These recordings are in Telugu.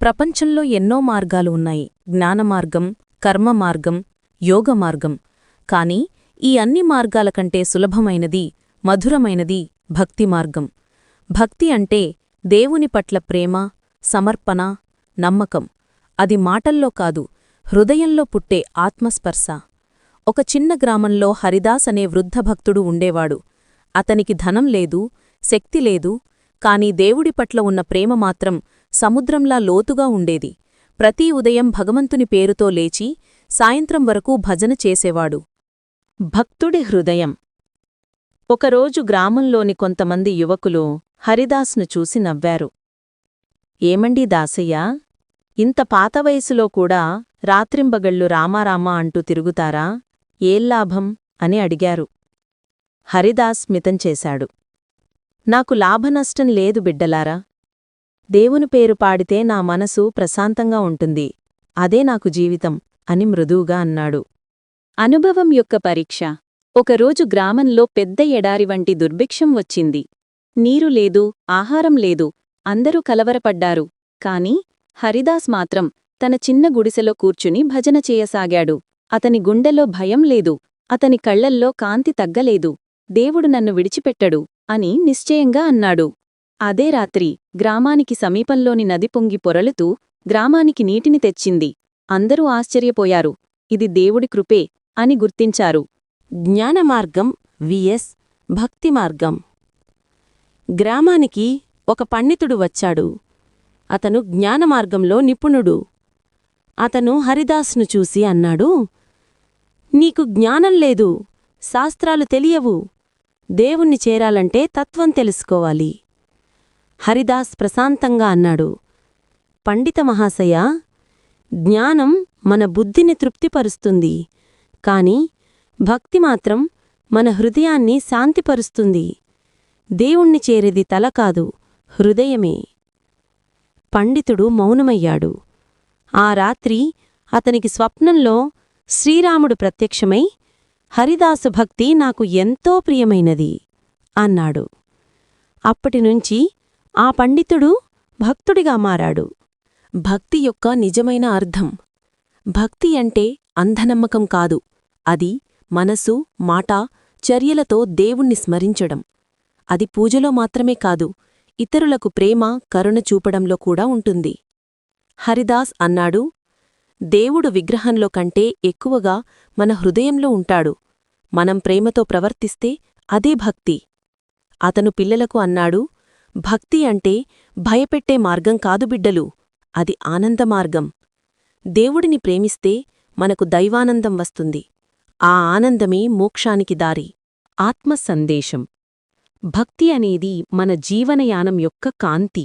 ప్రపంచంలో ఎన్నో మార్గాలు ఉన్నాయి. జ్ఞానమార్గం కర్మ మార్గం యోగ మార్గం. కాని ఈ అన్ని మార్గాల కంటే సులభమైనది మధురమైనది భక్తి మార్గం. భక్తి అంటే దేవుని పట్ల ప్రేమ సమర్పణ నమ్మకం. అది మాటల్లో కాదు హృదయంలో పుట్టే ఆత్మస్పర్శ. ఒక చిన్న గ్రామంలో హరిదాస్ అనే వృద్ధ భక్తుడు ఉండేవాడు. అతనికి ధనం లేదు శక్తి లేదు కాని దేవుడి పట్ల ఉన్న ప్రేమ మాత్రం సముద్రంలా లోతుగా ఉండేది. ప్రతి ఉదయం భగవంతుని పేరుతో లేచి సాయంత్రం వరకు భజన చేసేవాడు. భక్తుడి హృదయం. ఒకరోజు గ్రామంలోని కొంతమంది యువకులు హరిదాస్ను చూసి నవ్వారు. ఏమండి దాసయ్యా? ఇంత పాత వయసులో కూడా రాత్రింబగళ్ళు రామారామా అంటూ తిరుగుతారా? ఏల్లాభం అని అడిగారు. హరిదాస్ మితం చేశాడు నాకు లాభనష్టం లేదు బిడ్డలారా? దేవుని పేరు పాడితే నా మనసు ప్రశాంతంగా ఉంటుంది. అదే నాకు జీవితం అని మృదువుగా అన్నాడు. అనుభవం యొక్క పరీక్ష. ఒకరోజు గ్రామంలో పెద్ద ఎడారి వంటి దుర్భిక్షం వచ్చింది. నీరు లేదు ఆహారం లేదు అందరూ కలవరపడ్డారు. కాని హరిదాస్ మాత్రం తన చిన్న గుడిసెలో కూర్చుని భజన చేయసాగాడు. అతని గుండెలో భయం లేదు అతని కళ్ళల్లో కాంతి తగ్గలేదు. దేవుడు నన్ను విడిచిపెట్టడు అని నిశ్చయంగా అన్నాడు. అదే రాత్రి గ్రామానికి సమీపంలోని నది పొంగి పొరలుతూ గ్రామానికి నీటిని తెచ్చింది. అందరూ ఆశ్చర్యపోయారు. ఇది దేవుడి కృపే అని గుర్తించారు. జ్ఞానమార్గం విఎస్ భక్తి మార్గం గ్రామానికి ఒక పండితుడు వచ్చాడు. అతను జ్ఞానమార్గంలో నిపుణుడు. అతను హరిదాస్ను చూసి అన్నాడు నీకు జ్ఞానం లేదు శాస్త్రాలు తెలియవు. దేవుణ్ణి చేరాలంటే తత్వం తెలుసుకోవాలి. హరిదాస్ ప్రశాంతంగా అన్నాడు. పండిత మహాశయ జ్ఞానం మన బుద్ధిని తృప్తిపరుస్తుంది కాని భక్తి మాత్రం మన హృదయాన్ని శాంతిపరుస్తుంది. దేవుణ్ణి చేరేది తల కాదు హృదయమే. పండితుడు మౌనమయ్యాడు. ఆ రాత్రి అతనికి స్వప్నంలో శ్రీరాముడు ప్రత్యక్షమై హరిదాసు భక్తి నాకు ఎంతో ప్రియమైనది అన్నాడు. అప్పటినుంచి ఆ పండితుడు భక్తుడిగా మారాడు. భక్తి యొక్క నిజమైన అర్థం. భక్తి అంటే అంధనమ్మకం కాదు. అది మనసు మాట చర్యలతో దేవుణ్ణి స్మరించడం. అది పూజలో మాత్రమే కాదు ఇతరులకు ప్రేమ కరుణ చూపడంలో కూడా ఉంటుంది. హరిదాస్ అన్నాడు దేవుడు విగ్రహంలో కంటే ఎక్కువగా మన హృదయంలో ఉంటాడు. మనం ప్రేమతో ప్రవర్తిస్తే అదే భక్తి. అతను పిల్లలకు అన్నాడు భక్తి అంటే భయపెట్టే మార్గం కాదు బిడ్డలు అది ఆనందమార్గం దేవుడిని ప్రేమిస్తే మనకు దైవానందం వస్తుంది. ఆ ఆనందమే మోక్షానికి దారి. ఆత్మ సందేశం. భక్తి అనేది మన జీవనయానం యొక్క కాంతి.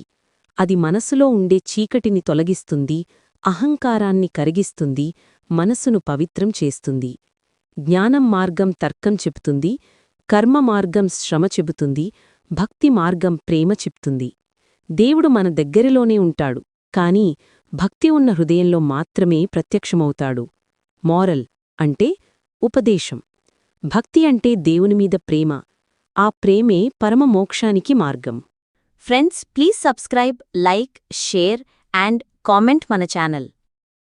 అది మనసులో ఉండే చీకటిని తొలగిస్తుంది అహంకారాన్ని కరిగిస్తుంది మనసును పవిత్రం చేస్తుంది. జ్ఞానం మార్గం తర్కం చెబుతుంది కర్మ మార్గం శ్రమ చెబుతుంది భక్తి మార్గం ప్రేమ చెప్తుంది. దేవుడు మన దగ్గరలోనే ఉంటాడు కాని భక్తి ఉన్న హృదయంలో మాత్రమే ప్రత్యక్షమవుతాడు. మోరల్ అంటే ఉపదేశం. భక్తి అంటే దేవునిమీద ప్రేమ. ఆ ప్రేమే పరమ మోక్షానికి మార్గం. Friends please subscribe like share and comment మన ఛానల్.